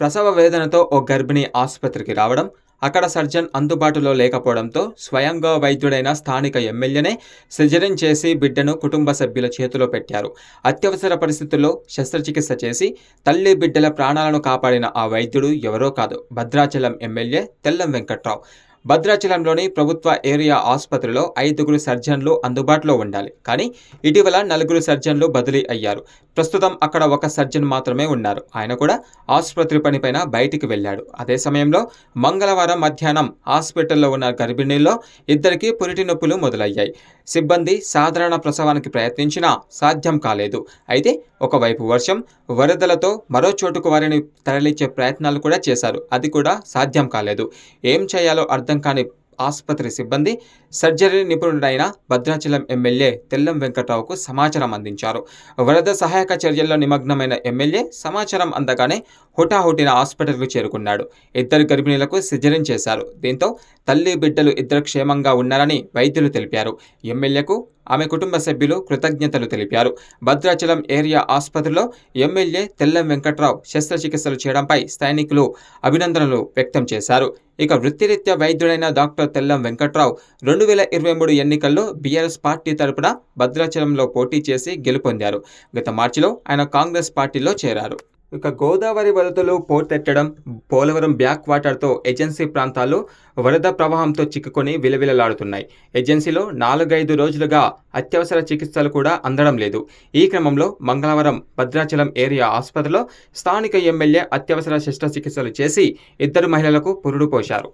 ప్రసవ వేదనతో ఓ గర్భిణి ఆసుపత్రికి రావడం అక్కడ సర్జన్ అందుబాటులో లేకపోవడంతో స్వయంగా వైద్యుడైన స్థానిక ఎమ్మెల్యేనే సిజరిన్ చేసి బిడ్డను కుటుంబ సభ్యుల చేతిలో పెట్టారు. అత్యవసర పరిస్థితుల్లో శస్త్రచికిత్స చేసి తల్లి బిడ్డల ప్రాణాలను కాపాడిన ఆ వైద్యుడు ఎవరో కాదు. భద్రాచలం ఎమ్మెల్యే తెల్లం వెంకట్రావు. భద్రాచలంలోని ప్రభుత్వ ఏరియా ఆసుపత్రిలో ఐదుగురు సర్జన్లు అందుబాటులో ఉండాలి. కానీ ఇటీవల నలుగురు సర్జన్లు బదిలీ అయ్యారు. ప్రస్తుతం అక్కడ ఒక సర్జన్ మాత్రమే ఉన్నారు. ఆయన కూడా ఆసుపత్రి పనిపైన బయటికి వెళ్ళాడు. అదే సమయంలో మంగళవారం మధ్యాహ్నం హాస్పిటల్లో ఉన్న గర్భిణీల్లో ఇద్దరికి పురిటి నొప్పులు మొదలయ్యాయి. సిబ్బంది సాధారణ ప్రసవానికి ప్రయత్నించినా సాధ్యం కాలేదు. అయితే ఒకవైపు వర్షం వరదలతో మరో చోటుకు వారిని తరలించే ప్రయత్నాలు కూడా చేశారు. అది కూడా సాధ్యం కాలేదు. ఏం చేయాలో అర్థం కాని ఆసుపత్రి సిబ్బంది సర్జరీ నిపుణుడైన భద్రాచలం ఎమ్మెల్యే తెల్లం వెంకట్రావుకు సమాచారం అందించారు. వరద సహాయక చర్యల్లో నిమగ్నమైన ఎమ్మెల్యే సమాచారం అందగానే హుటాహుటిన హాస్పిటల్కు చేరుకున్నాడు. ఇద్దరు గర్భిణీలకు సిజరిన్ చేశారు. దీంతో తల్లి బిడ్డలు ఇద్దరు క్షేమంగా ఉన్నారని వైద్యులు తెలిపారు. ఎమ్మెల్యేకు ఆమె కుటుంబ సభ్యులు కృతజ్ఞతలు తెలిపారు. భద్రాచలం ఏరియా ఆసుపత్రిలో ఎమ్మెల్యే తెల్లం వెంకట్రావు శస్త్రచికిత్సలు చేయడంపై స్థానికులు అభినందనలు వ్యక్తం చేశారు. ఇక వృత్తిరీత్యా వైద్యుడైన డాక్టర్ తెల్లం వెంకట్రావు రెండు వేల ఇరవై మూడు ఎన్నికల్లో బీఆర్ఎస్ పార్టీ తరపున భద్రాచలంలో పోటీ చేసి గెలుపొందారు. గత మార్చిలో ఆయన కాంగ్రెస్ పార్టీలో చేరారు. ఇక గోదావరి వరదలు పోటెత్తడం పోలవరం బ్యాక్ వాటర్తో ఏజెన్సీ ప్రాంతాలు వరద ప్రవాహంతో చిక్కుకొని విలవిలలాడుతున్నాయి. ఏజెన్సీలో నాలుగైదు రోజులుగా అత్యవసర చికిత్సలు కూడా అందడం లేదు. ఈ క్రమంలో మంగళవారం భద్రాచలం ఏరియా ఆసుపత్రిలో స్థానిక ఎమ్మెల్యే అత్యవసర శస్త్రచికిత్సలు చేసి ఇద్దరు మహిళలకు పురుడు పోశారు.